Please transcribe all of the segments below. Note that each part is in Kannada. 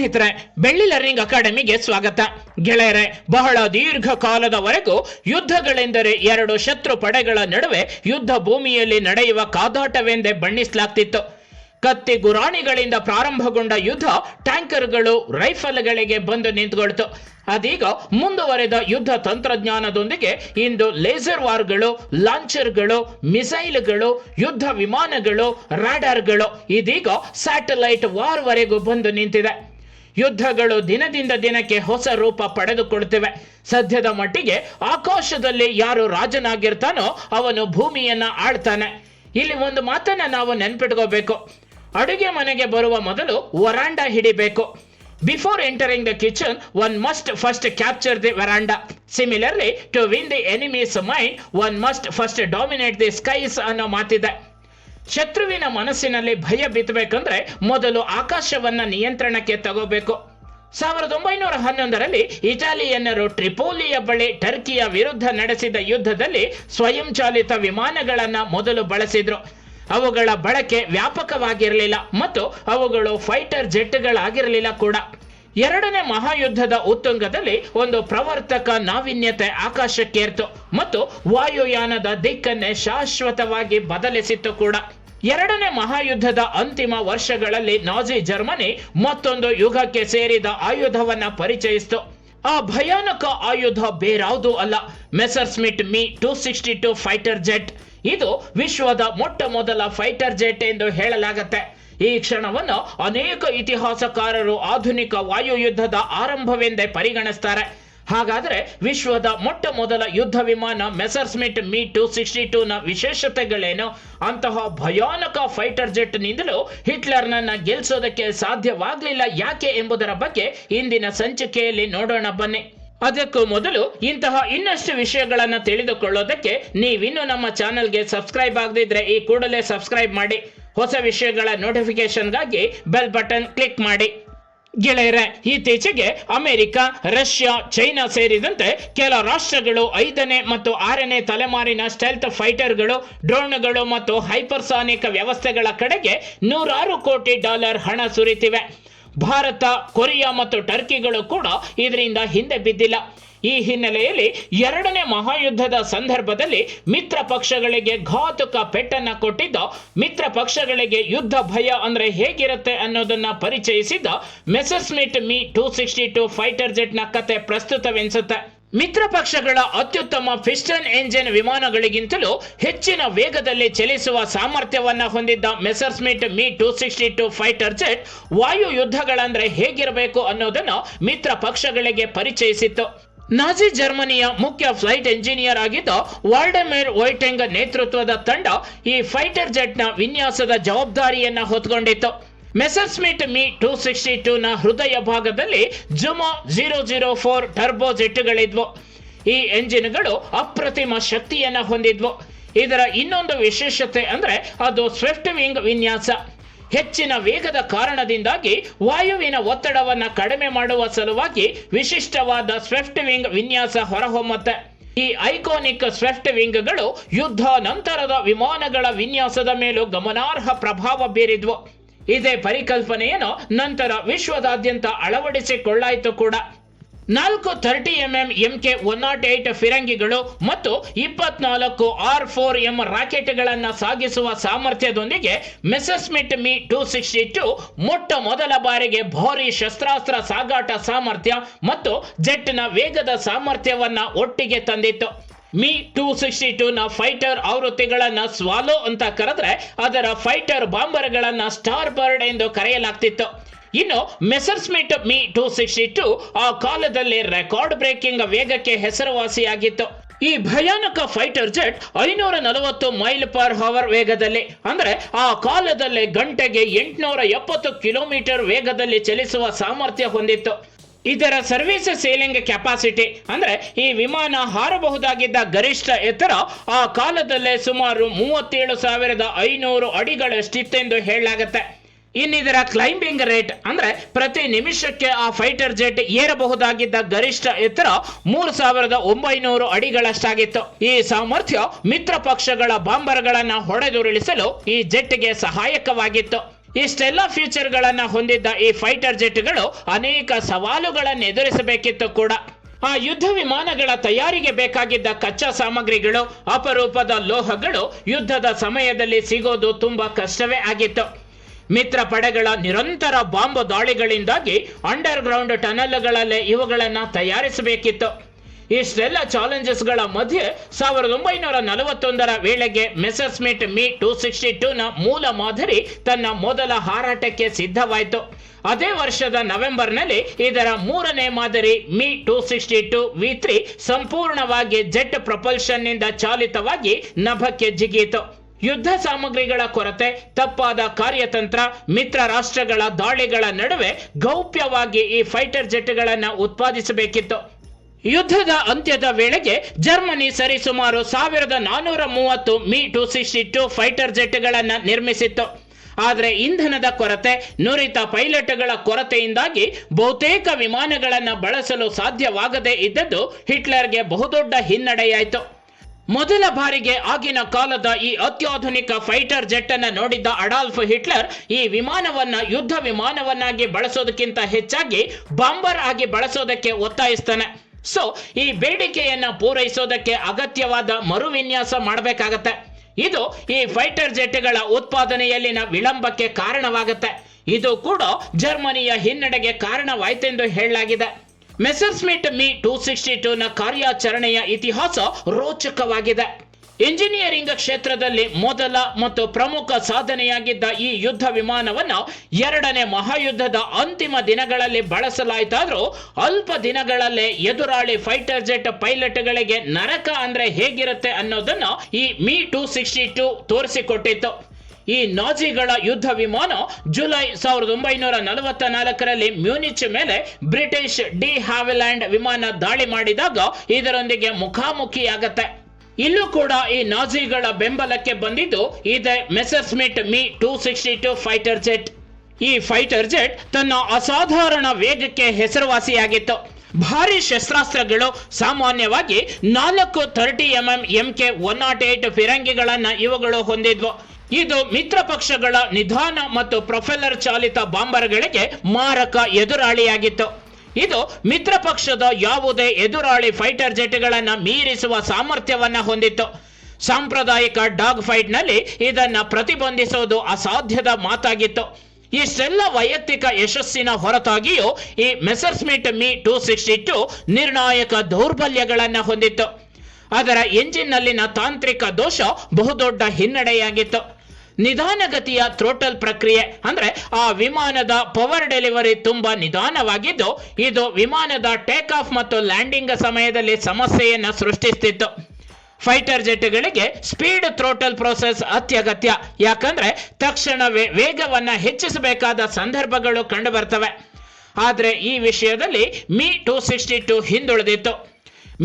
ಸ್ನೇಹಿತರೆ, ಬೆಳ್ಳಿ ಲರ್ನಿಂಗ್ ಅಕಾಡೆಮಿಗೆ ಸ್ವಾಗತ. ಗೆಳೆಯರೆ, ಬಹಳ ದೀರ್ಘ ಕಾಲದವರೆಗೂ ಯುದ್ಧಗಳೆಂದರೆ ಎರಡು ಶತ್ರು ಪಡೆಗಳ ನಡುವೆ ಯುದ್ಧ ಭೂಮಿಯಲ್ಲಿ ನಡೆಯುವ ಕಾದಾಟವೆಂದೇ ಬಣ್ಣಿಸಲಾಗ್ತಿತ್ತು. ಕತ್ತಿ ಗುರಾಣಿಗಳಿಂದ ಪ್ರಾರಂಭಗೊಂಡ ಯುದ್ಧ ಟ್ಯಾಂಕರ್ಗಳು, ರೈಫಲ್ಗಳಿಗೆ ಬಂದು ನಿಂತುಕೊಳ್ತು. ಅದೀಗ ಮುಂದುವರೆದ ಯುದ್ಧ ತಂತ್ರಜ್ಞಾನದೊಂದಿಗೆ ಇಂದು ಲೇಸರ್ ವಾರ್ಗಳು, ಲಾಂಚರ್ಗಳು, ಮಿಸೈಲ್ಗಳು, ಯುದ್ಧ ವಿಮಾನಗಳು, ರಾಡಾರ್ಗಳು, ಇದೀಗ ಸ್ಯಾಟಲೈಟ್ ವಾರ್ವರೆಗೂ ಬಂದು ನಿಂತಿದೆ. ಯುದ್ಧಗಳು ದಿನದಿಂದ ದಿನಕ್ಕೆ ಹೊಸ ರೂಪ ಪಡೆದುಕೊಳ್ತಿವೆ ಸದ್ಯದ ಮಟ್ಟಿಗೆ ಆಕಾಶದಲ್ಲಿ ಯಾರು ರಾಜನಾಗಿರ್ತಾನೋ ಅವನು ಭೂಮಿಯನ್ನ ಆಳ್ತಾನೆ. ಇಲ್ಲಿ ಒಂದು ಮಾತನ್ನ ನಾವು ನೆನ್ಪಿಟ್ಕೋಬೇಕು. ಅಡುಗೆ ಮನೆಗೆ ಬರುವ ಮೊದಲು ವರಾಂಡ ಹಿಡಿಬೇಕು. Before entering the kitchen one must first capture the veranda similarly to win the enemy's mind one must first dominate the skies ಅನ್ನೋ ಮಾತಿದೆ. ಶತ್ರುವಿನ ಮನಸ್ಸಿನಲ್ಲಿ ಭಯ ಬಿತ್ತಬೇಕಂದ್ರೆ ಮೊದಲು ಆಕಾಶವನ್ನ ನಿಯಂತ್ರಣಕ್ಕೆ ತಗೋಬೇಕು. ಸಾವಿರದ ಒಂಬೈನೂರ ಹನ್ನೊಂದರಲ್ಲಿ ಇಟಾಲಿಯನ್ನರು ಟ್ರಿಪೋಲಿಯ ಬಳಿ ಟರ್ಕಿಯ ವಿರುದ್ಧ ನಡೆಸಿದ ಯುದ್ಧದಲ್ಲಿ ಸ್ವಯಂಚಾಲಿತ ವಿಮಾನಗಳನ್ನ ಮೊದಲು ಬಳಸಿದ್ರು. ಅವುಗಳ ಬಳಕೆ ವ್ಯಾಪಕವಾಗಿರಲಿಲ್ಲ ಮತ್ತು ಅವುಗಳು ಫೈಟರ್ ಜೆಟ್ಗಳಾಗಿರಲಿಲ್ಲ ಕೂಡ. ಎರಡನೇ ಮಹಾಯುದ್ಧದ ಉತ್ತುಂಗದಲ್ಲಿ ಒಂದು ಪ್ರವರ್ತಕ ನಾವೀನ್ಯತೆ ಆಕಾಶಕ್ಕೇರ್ತು ಮತ್ತು ವಾಯುಯಾನದ ದಿಕ್ಕನ್ನೇ ಶಾಶ್ವತವಾಗಿ ಬದಲಿಸಿತ್ತು ಕೂಡ. ಎರಡನೇ ಮಹಾಯುದ್ಧದ ಅಂತಿಮ ವರ್ಷಗಳಲ್ಲಿ ನಾಜಿ ಜರ್ಮನಿ ಮತ್ತೊಂದು ಯುಗಕ್ಕೆ ಸೇರಿದ ಆಯುಧವನ್ನ ಪರಿಚಯಿಸಿತು. ಆ ಭಯಾನಕ ಆಯುಧ ಬೇರಾವುದೂ ಅಲ್ಲ. Messerschmitt Me two sixty two fighter jet ಇದು ವಿಶ್ವದ ಮೊಟ್ಟ ಮೊದಲ ಫೈಟರ್ ಜೆಟ್ ಎಂದು ಹೇಳಲಾಗತ್ತೆ. ಈ ಕ್ಷಣವನ್ನು ಅನೇಕ ಇತಿಹಾಸಕಾರರು ಆಧುನಿಕ ವಾಯುಯುದ್ಧದ ಆರಂಭವೆಂದೇ ಪರಿಗಣಿಸ್ತಾರೆ. ಹಾಗಾದ್ರೆ ವಿಶ್ವದ ಮೊಟ್ಟ ಮೊದಲ ಯುದ್ಧ ವಿಮಾನ ಮೆಸರ್ಸ್ಮಿಟ್ ಮೀ ಟು ಸಿಕ್ಸ್ಟಿ ಟೂನ ವಿಶೇಷತೆಗಳೇನು? ಅಂತಹ ಭಯಾನಕ ಫೈಟರ್ ಜೆಟ್ ನಿಂದಲೂ ಹಿಟ್ಲರ್ನನ್ನ ಗೆಲ್ಸೋದಕ್ಕೆ ಸಾಧ್ಯವಾಗಲಿಲ್ಲ ಯಾಕೆ ಎಂಬುದರ ಬಗ್ಗೆ ಇಂದಿನ ಸಂಚಿಕೆಯಲ್ಲಿ ನೋಡೋಣ ಬನ್ನಿ. ಅದಕ್ಕೂ ಮೊದಲು ಇಂತಹ ಇನ್ನಷ್ಟು ವಿಷಯಗಳನ್ನು ತಿಳಿದುಕೊಳ್ಳೋದಕ್ಕೆ ನೀವಿನ್ನೂ ನಮ್ಮ ಚಾನೆಲ್ಗೆ ಸಬ್ಸ್ಕ್ರೈಬ್ ಆಗದಿದ್ರೆ ಈ ಕೂಡಲೇ ಸಬ್ಸ್ಕ್ರೈಬ್ ಮಾಡಿ. ಹೊಸ ವಿಷಯಗಳ ನೋಟಿಫಿಕೇಶನ್ಗಾಗಿ ಬೆಲ್ ಬಟನ್ ಕ್ಲಿಕ್ ಮಾಡಿ. ಗೆಳೆಯರೆ ಇತ್ತೀಚೆಗೆ ಅಮೆರಿಕ, ರಷ್ಯಾ, ಚೈನಾ ಸೇರಿದಂತೆ ಕೆಲ ರಾಷ್ಟ್ರಗಳು ಐದನೇ ಮತ್ತು ಆರನೇ ತಲೆಮಾರಿನ ಸ್ಟೆಲ್ತ್ ಫೈಟರ್ಗಳು ಡ್ರೋನ್ಗಳು ಮತ್ತು ಹೈಪರ್ಸಾನಿಕ್ ವ್ಯವಸ್ಥೆಗಳ ಕಡೆಗೆ ನೂರಾರು ಕೋಟಿ ಡಾಲರ್ ಹಣ ಸುರಿತಿವೆ. ಭಾರತ, ಕೊರಿಯಾ ಮತ್ತು ಟರ್ಕಿಗಳು ಕೂಡ ಇದರಿಂದ ಹಿಂದೆ ಬಿದ್ದಿಲ್ಲ. ಈ ಹಿನ್ನೆಲೆಯಲ್ಲಿ ಎರಡನೇ ಮಹಾಯುದ್ಧದ ಸಂದರ್ಭದಲ್ಲಿ ಮಿತ್ರ ಪಕ್ಷಗಳಿಗೆ ಘಾತುಕ ಪೆಟ್ಟನ್ನ ಕೊಟ್ಟಿದ್ದ ಮಿತ್ರ ಪಕ್ಷಗಳಿಗೆ ಯುದ್ಧ ಭಯ ಅಂದ್ರೆ ಹೇಗಿರುತ್ತೆ ಅನ್ನೋದನ್ನ ಪರಿಚಯಿಸಿದ Messerschmitt Me two sixty two fighter ಜೆಟ್ನ ಕತೆ ಪ್ರಸ್ತುತವೆನಿಸುತ್ತೆ. ಮಿತ್ರ ಪಕ್ಷಗಳ ಅತ್ಯುತ್ತಮ ಫಿಸ್ಟನ್ ಎಂಜಿನ್ ವಿಮಾನಗಳಿಗಿಂತಲೂ ಹೆಚ್ಚಿನ ವೇಗದಲ್ಲಿ ಚಲಿಸುವ ಸಾಮರ್ಥ್ಯವನ್ನ ಹೊಂದಿದ್ದ Messerschmitt Me two sixty two fighter jet ವಾಯು ಯುದ್ಧಗಳಂದ್ರೆ ಹೇಗಿರಬೇಕು ಅನ್ನೋದನ್ನು ಮಿತ್ರ ಪಕ್ಷಗಳಿಗೆ ಪರಿಚಯಿಸಿತ್ತು. ನಾಜಿ ಜರ್ಮನಿಯ ಮುಖ್ಯ ಫ್ಲೈಟ್ ಎಂಜಿನಿಯರ್ ಆಗಿದ್ದ ವಾಲ್ಡಮೇರ್ ವೈಟೆಂಗ್ ನೇತೃತ್ವದ ತಂಡ ಈ ಫೈಟರ್ ಜೆಟ್ನ ವಿನ್ಯಾಸದ ಜವಾಬ್ದಾರಿಯನ್ನ ಹೊತ್ಕೊಂಡಿತ್ತು. Messerschmitt Me two sixty two ನ ಹೃದಯ ಭಾಗದಲ್ಲಿ Jumo zero zero four turbo ಜೆಟ್ಗಳಿದ್ವು ಈ ಎಂಜಿನ್ಗಳು ಅಪ್ರತಿಮ ಶಕ್ತಿಯನ್ನ ಹೊಂದಿದ್ವು. ಇದರ ಇನ್ನೊಂದು ವಿಶೇಷತೆ ಅಂದ್ರೆ ಅದು ಸ್ವಿಫ್ಟ್ ವಿಂಗ್ ವಿನ್ಯಾಸ. ಹೆಚ್ಚಿನ ವೇಗದ ಕಾರಣದಿಂದಾಗಿ ವಾಯುವಿನ ಒತ್ತಡವನ್ನು ಕಡಿಮೆ ಮಾಡುವ ಸಲುವಾಗಿ ವಿಶಿಷ್ಟವಾದ ಸ್ವೆಫ್ಟ್ ವಿಂಗ್ ವಿನ್ಯಾಸ ಹೊರಹೊಮ್ಮತ್ತೆ. ಈ ಐಕಾನಿಕ್ ಸ್ವೆಫ್ಟ್ ವಿಂಗ್ಗಳು ಯುದ್ಧ ನಂತರದ ವಿಮಾನಗಳ ವಿನ್ಯಾಸದ ಮೇಲೂ ಗಮನಾರ್ಹ ಪ್ರಭಾವ ಬೀರಿದ್ವು. ಇದೇ ಪರಿಕಲ್ಪನೆಯನ್ನು ನಂತರ ವಿಶ್ವದಾದ್ಯಂತ ಅಳವಡಿಸಿಕೊಳ್ಳಾಯಿತು ಕೂಡ. ನಾಲ್ಕು thirty M M M K one nought eight ಫಿರಂಗಿಗಳು ಮತ್ತು ಇಪ್ಪತ್ನಾಲ್ಕು ಆರ್ ಫೋರ್ ಎಂ ರಾಕೆಟ್ಗಳನ್ನು ಸಾಗಿಸುವ ಸಾಮರ್ಥ್ಯದೊಂದಿಗೆ Messerschmitt Me two sixty two ಮೊಟ್ಟ ಮೊದಲ ಬಾರಿಗೆ ಭಾರಿ ಶಸ್ತ್ರಾಸ್ತ್ರ ಸಾಗಾಟ ಸಾಮರ್ಥ್ಯ ಮತ್ತು ಜೆಟ್ನ ವೇಗದ ಸಾಮರ್ಥ್ಯವನ್ನು ಒಟ್ಟಿಗೆ ತಂದಿತ್ತು. ಮಿ ಟೂ ಸಿಕ್ಸ್ಟಿ ಟೂ ನ ಫೈಟರ್ ಆವೃತ್ತಿಗಳನ್ನು ಸ್ವಾಲೋ ಅಂತ ಕರೆದ್ರೆ ಅದರ ಫೈಟರ್ ಬಾಂಬರ್ಗಳನ್ನು ಸ್ಟಾರ್ ಬರ್ಡ್ ಎಂದು ಕರೆಯಲಾಗ್ತಿತ್ತು. ಇನ್ನು Messerschmitt Me two sixty two ಆ ಕಾಲದಲ್ಲಿ ರೆಕಾರ್ಡ್ ಬ್ರೇಕಿಂಗ್ ವೇಗಕ್ಕೆ ಹೆಸರುವಾಸಿಯಾಗಿತ್ತು. ಈ ಭಯಾನಕ ಫೈಟರ್ ಜೆಟ್ ಐನೂರ ನಲವತ್ತು ಮೈಲ್ ಪರ್ ಹವರ್ ವೇಗದಲ್ಲಿ, ಅಂದ್ರೆ ಆ ಕಾಲದಲ್ಲಿ ಗಂಟೆಗೆ ಎಂಟುನೂರ ಎಪ್ಪತ್ತು ಕಿಲೋಮೀಟರ್ ವೇಗದಲ್ಲಿ ಚಲಿಸುವ ಸಾಮರ್ಥ್ಯ ಹೊಂದಿತ್ತು. ಇದರ ಸರ್ವಿಸ್ ಸೇಲಿಂಗ್ ಕೆಪಾಸಿಟಿ ಅಂದ್ರೆ ಈ ವಿಮಾನ ಹಾರಬಹುದಾಗಿದ್ದ ಗರಿಷ್ಠ ಎತ್ತರ ಆ ಕಾಲದಲ್ಲೇ ಸುಮಾರು ಮೂವತ್ತೇಳು ಸಾವಿರದ ಐನೂರು ಅಡಿಗಳಷ್ಟಿತ್ತೆಂದು ಹೇಳಲಾಗತ್ತೆ. ಇನ್ನಿದರ ಕ್ಲೈಂಬಿಂಗ್ ರೇಟ್ ಅಂದ್ರೆ ಪ್ರತಿ ನಿಮಿಷಕ್ಕೆ ಆ ಫೈಟರ್ ಜೆಟ್ ಏರಬಹುದಾಗಿದ್ದ ಗರಿಷ್ಠ ಎತ್ತರ ಮೂರು ಸಾವಿರದ ಒಂಬೈನೂರು ಅಡಿಗಳಷ್ಟಾಗಿತ್ತು. ಈ ಸಾಮರ್ಥ್ಯ ಮಿತ್ರ ಪಕ್ಷಗಳ ಬಾಂಬರ್ಗಳನ್ನ ಹೊಡೆದುರುಳಿಸಲು ಈ ಜೆಟ್ಗೆ ಸಹಾಯಕವಾಗಿತ್ತು. ಇಷ್ಟೆಲ್ಲ ಫೀಚರ್ಗಳನ್ನ ಹೊಂದಿದ್ದ ಈ ಫೈಟರ್ ಜೆಟ್ಗಳು ಅನೇಕ ಸವಾಲುಗಳನ್ನು ಎದುರಿಸಬೇಕಿತ್ತು ಕೂಡ. ಆ ಯುದ್ಧ ವಿಮಾನಗಳ ತಯಾರಿಗೆ ಬೇಕಾಗಿದ್ದ ಕಚ್ಚಾ ಸಾಮಗ್ರಿಗಳು, ಅಪರೂಪದ ಲೋಹಗಳು ಯುದ್ಧದ ಸಮಯದಲ್ಲಿ ಸಿಗೋದು ತುಂಬಾ ಕಷ್ಟವೇ ಆಗಿತ್ತು. ಮಿತ್ರ ಪಡೆಗಳ ನಿರಂತರ ಬಾಂಬ್ ದಾಳಿಗಳಿಂದಾಗಿ ಅಂಡರ್ ಗ್ರೌಂಡ್ ಟನಲ್ಗಳಲ್ಲೇ ಇವುಗಳನ್ನು ತಯಾರಿಸಬೇಕಿತ್ತು. ಇಷ್ಟೆಲ್ಲ ಚಾಲೆಂಜಸ್ಗಳ ಮಧ್ಯೆ ಸಾವಿರದ ಒಂಬೈನೂರ ನಲವತ್ತೊಂದರ ವೇಳೆಗೆ ಮೆಸರ್ಸ್ಮಿಟ್ ಮಿ ಟೂ ಸಿಕ್ಸ್ಟಿ ಟೂನ ಮೂಲ ಮಾದರಿ ತನ್ನ ಮೊದಲ ಹಾರಾಟಕ್ಕೆ ಸಿದ್ಧವಾಯಿತು. ಅದೇ ವರ್ಷದ ನವೆಂಬರ್ನಲ್ಲಿ ಇದರ ಮೂರನೇ ಮಾದರಿ Me two sixty two V three ಸಂಪೂರ್ಣವಾಗಿ ಜೆಟ್ ಪ್ರಪಲ್ಷನ್ನಿಂದ ಚಾಲಿತವಾಗಿ ನಭಕ್ಕೆ ಜಿಗಿಯಿತು. ಯುದ್ಧ ಸಾಮಗ್ರಿಗಳ ಕೊರತೆ, ತಪ್ಪಾದ ಕಾರ್ಯತಂತ್ರ, ಮಿತ್ರ ರಾಷ್ಟ್ರಗಳ ದಾಳಿಗಳ ನಡುವೆ ಗೌಪ್ಯವಾಗಿ ಈ ಫೈಟರ್ ಜೆಟ್ಗಳನ್ನು ಉತ್ಪಾದಿಸಬೇಕಿತ್ತು. ಯುದ್ಧದ ಅಂತ್ಯದ ವೇಳೆಗೆ ಜರ್ಮನಿ ಸರಿಸುಮಾರು ಸಾವಿರದ ನಾನೂರ ಮೂವತ್ತು Me two sixty two fighter ಜೆಟ್ಗಳನ್ನು ನಿರ್ಮಿಸಿತ್ತು. ಆದರೆ ಇಂಧನದ ಕೊರತೆ, ನುರಿತ ಪೈಲಟ್ಗಳ ಕೊರತೆಯಿಂದಾಗಿ ಬಹುತೇಕ ವಿಮಾನಗಳನ್ನು ಬಳಸಲು ಸಾಧ್ಯವಾಗದೇ ಇದ್ದದ್ದು ಹಿಟ್ಲರ್ಗೆ ಬಹುದೊಡ್ಡ ಹಿನ್ನಡೆಯಾಯಿತು. ಮೊದಲ ಬಾರಿಗೆ ಆಗಿನ ಕಾಲದ ಈ ಅತ್ಯಾಧುನಿಕ ಫೈಟರ್ ಜೆಟ್ ಅನ್ನ ನೋಡಿದ್ದ ಅಡಾಲ್ಫ್ ಹಿಟ್ಲರ್ ಈ ವಿಮಾನವನ್ನ, ಯುದ್ಧ ವಿಮಾನವನ್ನಾಗಿ ಬಳಸೋದಕ್ಕಿಂತ ಹೆಚ್ಚಾಗಿ ಬಾಂಬರ್ ಆಗಿ ಬಳಸೋದಕ್ಕೆ ಒತ್ತಾಯಿಸ್ತಾನೆ. ಸೊ ಈ ಬೇಡಿಕೆಯನ್ನ ಪೂರೈಸೋದಕ್ಕೆ ಅಗತ್ಯವಾದ ಮರುವಿನ್ಯಾಸ ಮಾಡಬೇಕಾಗತ್ತೆ. ಇದು ಈ ಫೈಟರ್ ಜೆಟ್ಗಳ ಉತ್ಪಾದನೆಯಲ್ಲಿನ ವಿಳಂಬಕ್ಕೆ ಕಾರಣವಾಗುತ್ತೆ. ಇದು ಕೂಡ ಜರ್ಮನಿಯ ಹಿನ್ನಡೆಗೆ ಕಾರಣವಾಯ್ತೆಂದು ಹೇಳಲಾಗಿದೆ. ಮೆಸರ್ಸ್ಮಿಟ್ ಮಿ ಟೂ ಸಿಕ್ಸ್ಟಿ ಟೂನ ಕಾರ್ಯಾಚರಣೆಯ ಇತಿಹಾಸ ರೋಚಕವಾಗಿದೆ. ಇಂಜಿನಿಯರಿಂಗ್ ಕ್ಷೇತ್ರದಲ್ಲಿ ಮೊದಲ ಮತ್ತು ಪ್ರಮುಖ ಸಾಧನೆಯಾಗಿದ್ದ ಈ ಯುದ್ಧ ವಿಮಾನವನ್ನು ಎರಡನೇ ಮಹಾಯುದ್ಧದ ಅಂತಿಮ ದಿನಗಳಲ್ಲಿ ಬಳಸಲಾಯಿತಾದರೂ ಅಲ್ಪ ದಿನಗಳಲ್ಲೇ ಎದುರಾಳಿ ಫೈಟರ್ ಜೆಟ್ ಪೈಲಟ್ಗಳಿಗೆ ನರಕ ಅಂದ್ರೆ ಹೇಗಿರುತ್ತೆ ಅನ್ನೋದನ್ನು ಈ ಮಿ ಟೂ ಸಿಕ್ಸ್ಟಿ ಟೂ ತೋರಿಸಿಕೊಟ್ಟಿತ್ತು. ಈ ನಾಜಿಗಳ ಯುದ್ಧ ವಿಮಾನ ಜುಲೈ ಸಾವಿರದ ಒಂಬೈನೂರ ನಲವತ್ತ ನಾಲ್ಕರಲ್ಲಿ ಮ್ಯೂನಿಚ್ ಮೇಲೆ ಬ್ರಿಟಿಷ್ ಡಿ ಹಾವಿಲ್ಯಾಂಡ್ ವಿಮಾನ ದಾಳಿ ಮಾಡಿದಾಗ ಇದರೊಂದಿಗೆ ಮುಖಾಮುಖಿಯಾಗತ್ತೆ. ಇಲ್ಲೂ ಕೂಡ ಈ ನಾಜಿಗಳ ಬೆಂಬಲಕ್ಕೆ ಬಂದಿದ್ದು ಇದೆ Messerschmitt Me two sixty two fighter jet ಈ ಫೈಟರ್ ಜೆಟ್ ತನ್ನ ಅಸಾಧಾರಣ ವೇಗಕ್ಕೆ ಹೆಸರುವಾಸಿಯಾಗಿತ್ತು. ಭಾರಿ ಶಸ್ತ್ರಾಸ್ತ್ರಗಳು ಸಾಮಾನ್ಯವಾಗಿ ನಾಲ್ಕು thirty M M M K one nought eight ಫಿರಂಗಿಗಳನ್ನು ಇವುಗಳು ಹೊಂದಿದ್ವು. ಇದು ಮಿತ್ರ ಪಕ್ಷಗಳ ನಿಧಾನ ಮತ್ತು ಪ್ರೊಫೆಲರ್ ಚಾಲಿತ ಬಾಂಬರ್ಗಳಿಗೆ ಮಾರಕ ಎದುರಾಳಿಯಾಗಿತ್ತು. ಇದು ಮಿತ್ರ ಪಕ್ಷದ ಯಾವುದೇ ಎದುರಾಳಿ ಫೈಟರ್ ಜೆಟ್ಗಳನ್ನು ಮೀರಿಸುವ ಸಾಮರ್ಥ್ಯವನ್ನು ಹೊಂದಿತ್ತು. ಸಾಂಪ್ರದಾಯಿಕ ಡಾಗ್ ಫೈಟ್ನಲ್ಲಿ ಇದನ್ನು ಪ್ರತಿಬಂಧಿಸೋದು ಅಸಾಧ್ಯದ ಮಾತಾಗಿತ್ತು. ಇಷ್ಟೆಲ್ಲ ವೈಯಕ್ತಿಕ ಯಶಸ್ಸಿನ ಹೊರತಾಗಿಯೂ ಈ Messerschmitt Me two sixty two ನಿರ್ಣಾಯಕ ದೌರ್ಬಲ್ಯಗಳನ್ನು ಹೊಂದಿತ್ತು. ಅದರ ಎಂಜಿನ್ನಲ್ಲಿನ ತಾಂತ್ರಿಕ ದೋಷ ಬಹುದೊಡ್ಡ ಹಿನ್ನಡೆಯಾಗಿತ್ತು. ನಿಧಾನಗತಿಯ ಥ್ರೋಟಲ್ ಪ್ರಕ್ರಿಯೆ ಅಂದ್ರೆ ಆ ವಿಮಾನದ ಪವರ್ ಡೆಲಿವರಿ ತುಂಬಾ ನಿಧಾನವಾಗಿದ್ದು, ಇದು ವಿಮಾನದ ಟೇಕ್ ಆಫ್ ಮತ್ತು ಲ್ಯಾಂಡಿಂಗ್ ಸಮಯದಲ್ಲಿ ಸಮಸ್ಯೆಯನ್ನ ಸೃಷ್ಟಿಸ್ತಿತ್ತು. ಫೈಟರ್ ಜೆಟ್ಗಳಿಗೆ ಸ್ಪೀಡ್ ಥ್ರೋಟಲ್ ಪ್ರೋಸೆಸ್ ಅತ್ಯಗತ್ಯ. ಯಾಕಂದ್ರೆ ತಕ್ಷಣವೇ ವೇಗವನ್ನು ಹೆಚ್ಚಿಸಬೇಕಾದ ಸಂದರ್ಭಗಳು ಕಂಡುಬರ್ತವೆ. ಆದರೆ ಈ ವಿಷಯದಲ್ಲಿ ಮಿ ಟೂ ಸಿಕ್ಸ್ಟಿ ಟು ಹಿಂದುಳಿದಿತ್ತು.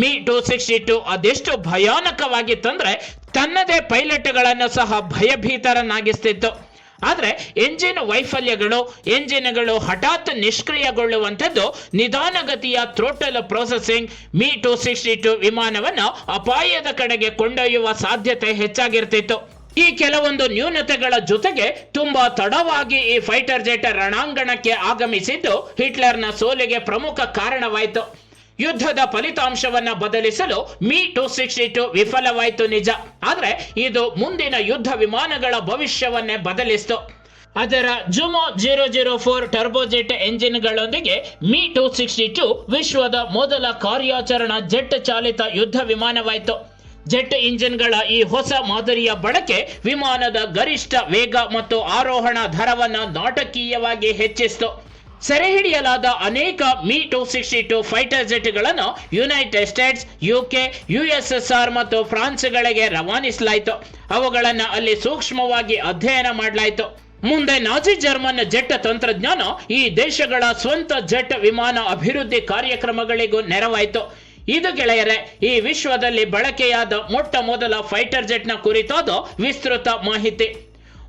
ಮಿ ಟು ಸಿಕ್ಸ್ಟಿ ಟು ಅದೆಷ್ಟು ಭಯಾನಕವಾಗಿತ್ತಂದ್ರೆ ತನ್ನದೇ ಪೈಲಟ್ಗಳನ್ನು ಸಹ ಭಯಭೀತರನ್ನಾಗಿಸ್ತಿತ್ತು. ಆದರೆ ಎಂಜಿನ್ ವೈಫಲ್ಯಗಳು, ಎಂಜಿನ್ಗಳು ಹಠಾತ್ ನಿಷ್ಕ್ರಿಯಗೊಳ್ಳುವಂಥದ್ದು ನಿಧಾನಗತಿಯ throttle processing Me two sixty two ವಿಮಾನವನ್ನು ಅಪಾಯದ ಕಡೆಗೆ ಕೊಂಡೊಯ್ಯುವ ಸಾಧ್ಯತೆ ಹೆಚ್ಚಾಗಿರ್ತಿತ್ತು. ಈ ಕೆಲವೊಂದು ನ್ಯೂನತೆಗಳ ಜೊತೆಗೆ ತುಂಬಾ ತಡವಾಗಿ ಈ ಫೈಟರ್ ಜೆಟ್ ರಣಾಂಗಣಕ್ಕೆ ಆಗಮಿಸಿದ್ದು ಹಿಟ್ಲರ್ನ ಸೋಲಿಗೆ ಪ್ರಮುಖ ಕಾರಣವಾಯಿತು. ಯುದ್ಧದ ಫಲಿತಾಂಶವನ್ನ ಬದಲಿಸಲು ಮಿ ಟೂ ಸಿಕ್ಸ್ಟಿ ಟು ವಿಫಲವಾಯಿತು ನಿಜ. ಆದ್ರೆ ಇದು ಮುಂದಿನ ಯುದ್ಧ ವಿಮಾನಗಳ ಭವಿಷ್ಯವನ್ನೇ ಬದಲಿಸಿತು. ಅದರ Jumo zero zero four turbojet ಎಂಜಿನ್ಗಳೊಂದಿಗೆ Me two sixty two ವಿಶ್ವದ ಮೊದಲ ಕಾರ್ಯಾಚರಣಾ ಜೆಟ್ ಚಾಲಿತ ಯುದ್ಧ ವಿಮಾನವಾಯಿತು. ಜೆಟ್ ಇಂಜಿನ್ಗಳ ಈ ಹೊಸ ಮಾದರಿಯ ಬಳಕೆ ವಿಮಾನದ ಗರಿಷ್ಠ ವೇಗ ಮತ್ತು ಆರೋಹಣ ದರವನ್ನು ನಾಟಕೀಯವಾಗಿ ಹೆಚ್ಚಿಸಿತು. ಸೆರೆ ಹಿಡಿಯಲಾದ ಅನೇಕ Me two sixty two fighter ಜೆಟ್ಗಳನ್ನು United States, U K, U S S R ಮತ್ತು ಫ್ರಾನ್ಸ್ಗಳಿಗೆ ರವಾನಿಸಲಾಯಿತು. ಅವುಗಳನ್ನು ಅಲ್ಲಿ ಸೂಕ್ಷ್ಮವಾಗಿ ಅಧ್ಯಯನ ಮಾಡಲಾಯಿತು. ಮುಂದೆ ನಾಜಿ ಜರ್ಮನ್ ಜೆಟ್ ತಂತ್ರಜ್ಞಾನ ಈ ದೇಶಗಳ ಸ್ವಂತ ಜೆಟ್ ವಿಮಾನ ಅಭಿವೃದ್ಧಿ ಕಾರ್ಯಕ್ರಮಗಳಿಗೂ ನೆರವಾಯಿತು. ಇದು ಗೆಳೆಯರೆ, ಈ ವಿಶ್ವದಲ್ಲಿ ಬಳಕೆಯಾದ ಮೊಟ್ಟ ಮೊದಲ ಫೈಟರ್ ಜೆಟ್ನ ಕುರಿತಾದ ವಿಸ್ತೃತ ಮಾಹಿತಿ.